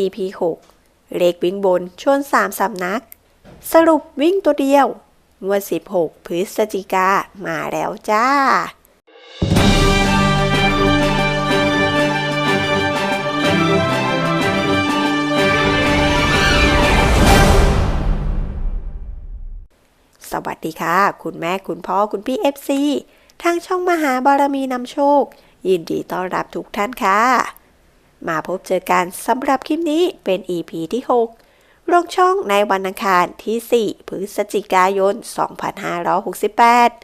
EP 6 เลขวิ่งบนชวนสามสำนัก สรุปวิ่งตัวเดียวงวด 16 พฤศจิกามาแล้วจ้าสวัสดีค่ะ คุณแม่คุณพ่อคุณพี่ FC ทางช่องมหาบารมีนำโชค ยินดีต้อนรับทุกท่านค่ะ มาพบเจอกันสำหรับคลิปนี้เป็น EP ที่ 6 ลงช่องในวันอังคารที่ 4 พฤศจิกายน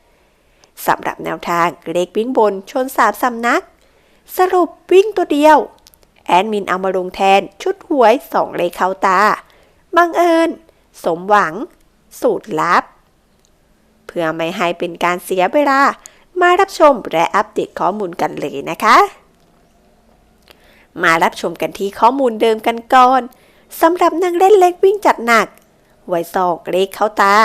2568 สำหรับแนวทางเลขวิ่งบนชน3สำนัก สรุปวิ่งตัวเดียว แอดมินเอามาลงแทนชุดหวย2เลขเข้าตา บังเอิญ สมหวัง สูตรลับ เพื่อไม่ให้เป็นการเสียเวลามารับชมและอัปเดตข้อมูลกันเลยนะคะ มารับชมกันที่ข้อมูลเดิมกันก่อนสำหรับนางเล่นเล็กวิ่งจัดหนัก ไวซอกเลขเข้าตา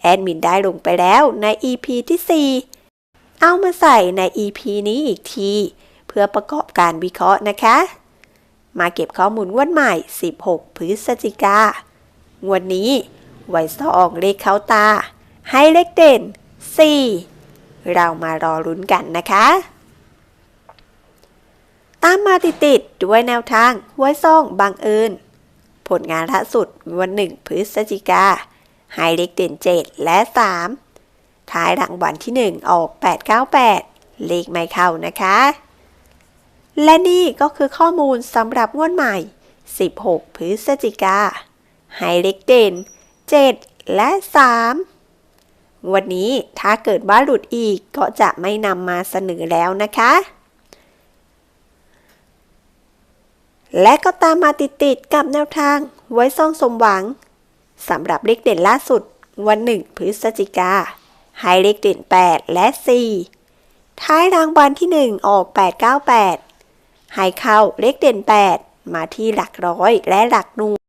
แอดมินได้ลงไปแล้วใน EP ที่ 4 เอามาใส่ใน EP นี้อีกที เพื่อประกอบการวิเคราะห์นะคะ มาเก็บข้อมูลงวันใหม่ 16 พฤศจิกางวดนี้ ไวซอกเลขเข้าตา ให้เลขเด่น 4 เรามารอลุ้นกันนะคะ ตามมาติดๆด้วยแนวทางหวยซ่องบางเอิญผลงานล่าสุดวันหนึ่งพฤศจิกาให้เลขเด่น 7 และ 3 ท้ายรางวัลที่ 1 ออก 898 เลขไม่เข้านะคะ และนี่ก็คือข้อมูลสำหรับงวดใหม่ 16 พฤศจิกาให้เลขเด่น 7 และ3งวดนี้ถ้าเกิดว่าหลุดอีกก็จะไม่นำมาเสนอแล้วนะคะ และก็ตามมาติดๆกับแนวทางไว้ซ่องสมหวังสำหรับเลขเด่นล่าสุดวันหนึ่งพฤศจิกาให้เลขเด่น 8 และ 4 ท้ายรางวัลที่ 1 ออก 898 ให้เข้าเลขเด่น 8 มาที่หลักร้อยและหลักหน่วย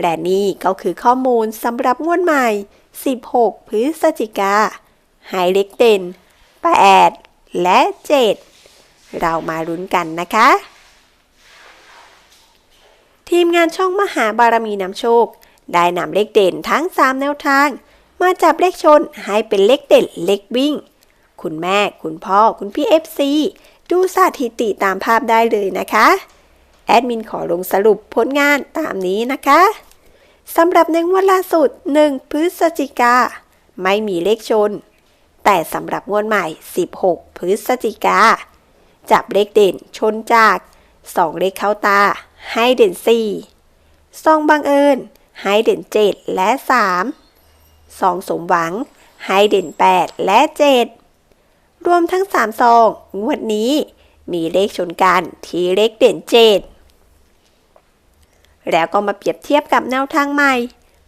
และนี่ก็คือข้อมูลสำหรับงวดใหม่ 16 พฤศจิกาให้เลขเด่น 8 และ 7 เรามาลุ้นกันนะคะ ทีมงานช่องมหาบารมีนำโชค ได้นำเลขเด่นทั้ง 3 แนวทาง มาจับเลขชนให้เป็นเลขเด่นเลขวิ่ง คุณแม่ คุณพ่อ คุณพี่ FC ดูสถิติตามภาพได้เลยนะคะ แอดมินขอลงสรุปผลงานตามนี้นะคะสำหรับในงวดล่าสุด 1 พฤศจิกา ไม่มีเลขชน แต่สำหรับงวดใหม่ 16 พฤศจิกา จับเลขเด่นชนจาก 2 เลขเข้าตา ให้เด่น4ซองบังเอิญ ให้เด่น 7 และ3ซองสมหวัง ให้เด่น 8 และ 7 รวมทั้ง3ซองงวดนี้มีเลขชนกันที่เลขเด่น 7 แล้วก็มาเปรียบเทียบกับแนวทางใหม่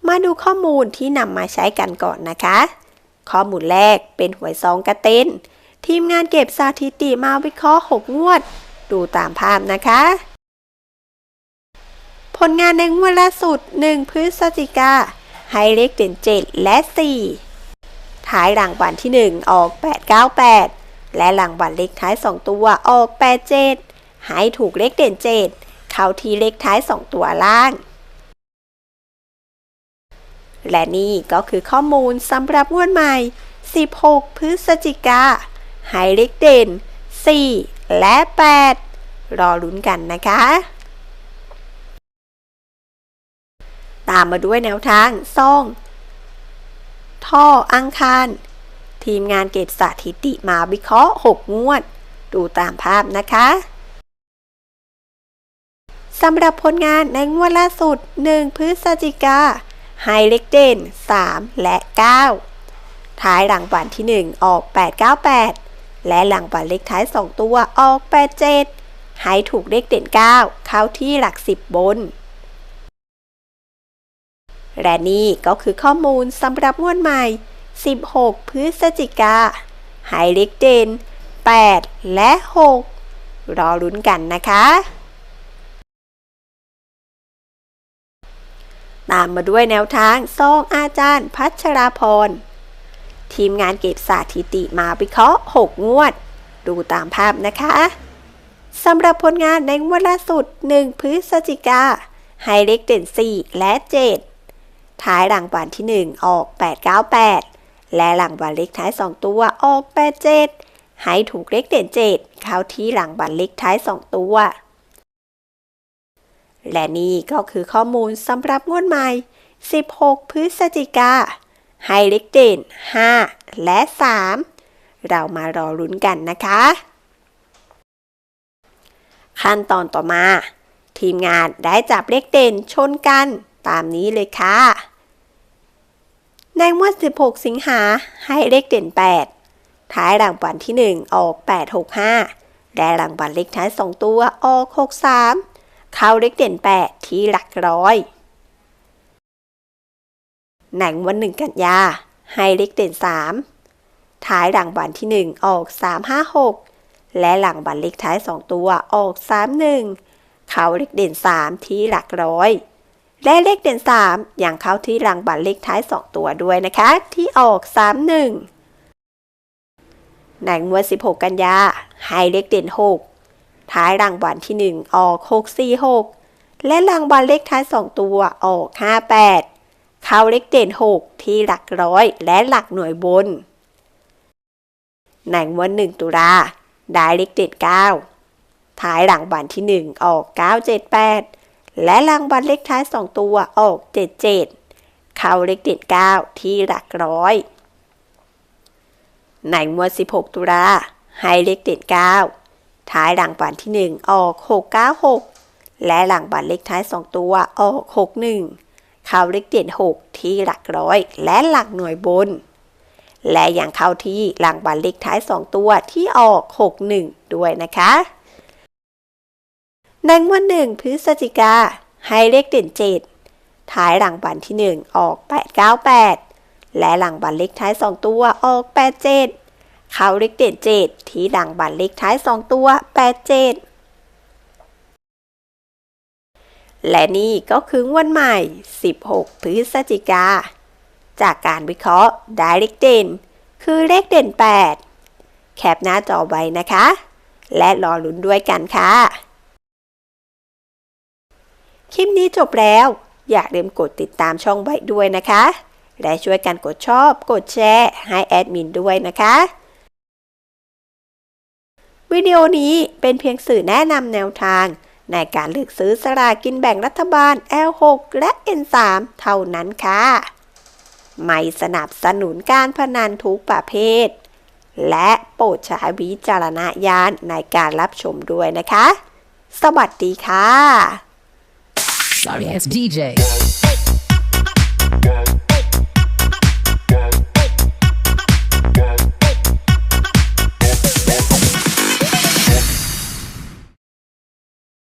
มาดูข้อมูลที่นำมาใช้กันก่อนนะคะ ข้อมูลแรกเป็นหวยซองกระเต้น ทีมงานเก็บสถิติมาวิเคราะห์ 6 งวด ดูตามภาพนะคะ ผลงานในงวดล่าสุด 1 พฤศจิกาให้เลขเด่น 7 และ 4 ท้ายรางวัลที่ 1 ออก 898 และรางวัลเลขท้าย 2 ตัวออก 87 ให้ถูกเลขเด่น 7 เข้าที่เลขท้าย 2 ตัวล่าง และนี่ก็คือข้อมูลสำหรับงวดใหม่ 16 พฤศจิกา ให้เลขเด่น 4 และ 8 รอลุ้นกันนะคะ ตามมาด้วยแนวทางซ่อง ท่ออังคาร ทีมงานเก็บสถิติมาวิเคราะห์ 6 งวด ดูตามภาพนะคะสำหรับผลงานในงวดล่าสุด 1 พฤศจิกาให้เลขเด่น 3 และ 9 ท้ายรางวัลที่ 1 ออก 898 และรางวัลเลขท้าย 2 ตัวออก 87 ให้ถูกเลขเด่น 9 เข้าที่หลัก 10 บน และนี่ก็คือข้อมูลสำหรับงวดใหม่ 16 พฤศจิกาให้เลขเด่น 8 และ 6 รอลุ้นกันนะคะ ตามมาด้วยแนวทางซองอาจารย์พัชราพร ทีมงานเก็บสถิติมาวิเคราะห์ 6 งวด ดูตามภาพนะคะสำหรับผลงานในงวดล่าสุด 1 พฤศจิกาให้เลขเด่น 4 และ 7 ท้ายรางวัลที่ 1 ออก 898 และรางวัลเลขท้าย 2 ตัวออก 87 ให้ถูกเลขเด่น 7 เข้าที่รางวัลเลขท้าย 2 ตัว และนี่ก็คือข้อมูลสำหรับงวดใหม่ 16 พฤศจิกา ให้เลขเด่น5 และ 3 เรามารอลุ้นกันนะคะ ขั้นตอนต่อมา ทีมงานได้จับเลขเด่นชนกันตามนี้เลยค่ะในงวด 16 สิงหาให้เลขเด่น 8 ท้ายรางวัลที่ 1 ออก 865 และรางวัลเลขท้าย 2 ตัวออก 63 เข้าเลขเด่น 8 ที่หลักร้อย ในงวัน1กันยาให้เลขเด่น 3 ท้ายรางวัลที่ 1 ออก 356 และหลังบัตรเลขท้าย 2 ตัวออก 31 เขาเลขเด่น 3 ที่หลักร้อย และเลขเด่น 3 อย่างเข้าที่รางบัตรเลขท้าย 2 ตัวด้วยนะคะ ที่ออก 31ในงวด16 กันยาให้เลขเด่น 6 ท้ายรางวัลที่ 1 ออก 646 และรางวัลเลขท้าย 2 ตัวออก 58 เข้าเลขเด่น 6 ที่หลักร้อยและหลักหน่วยบน ในงวด1ตุลาได้เลขเด็ด9ท้ายรางวัลที่ 1 ออก 978 และรางวัลเลขท้าย 2 ตัวออก 77 เข้าเลขเด็ด9ที่หลักร้อย ในงวด16 ตุลาให้เลขเด็ด9ท้ายรางวัลที่ 1 ออก 696 และรางวัลเลขท้าย 2 ตัวออก 61 เข้าเลขเด่น 6 ที่หลักร้อย และหลักหน่วยบน และอย่างเข้าที่รางวัลเลขท้าย 2 ตัวที่ออก 61 ด้วยนะคะในงวดหนึ่งพฤศจิกาให้เลขเด่น 7 ท้ายรางวัลที่ 1 ออก 898 และรางวัลเลขท้าย 2 ตัวออก 87 เข้าเลขเด่น 7 ที่รางวัลเลขท้าย 2 ตัว 87 และนี่ก็คือวันใหม่ 16 พฤศจิกา จากการวิเคราะห์ได้เลขเด่นคือเลขเด่น 8 แคปหน้าจอไว้นะคะ และรอลุ้นด้วยกันค่ะ คลิปนี้จบแล้ว อย่าลืมกดติดตามช่องไว้ด้วยนะคะ และช่วยกันกดชอบ กดแชร์ ให้แอดมินด้วยนะคะวิดีโอนี้เป็นเพียงสื่อแนะนำแนวทาง ในการเลือกซื้อสลากินแบ่งรัฐบาล L6 และ N3 เท่านั้นค่ะ ไม่สนับสนุนการพนันทุกประเภท และโปรดใช้วิจารณญาณในการรับชมด้วยนะคะ สวัสดีค่ะ Sorry, it's DJ.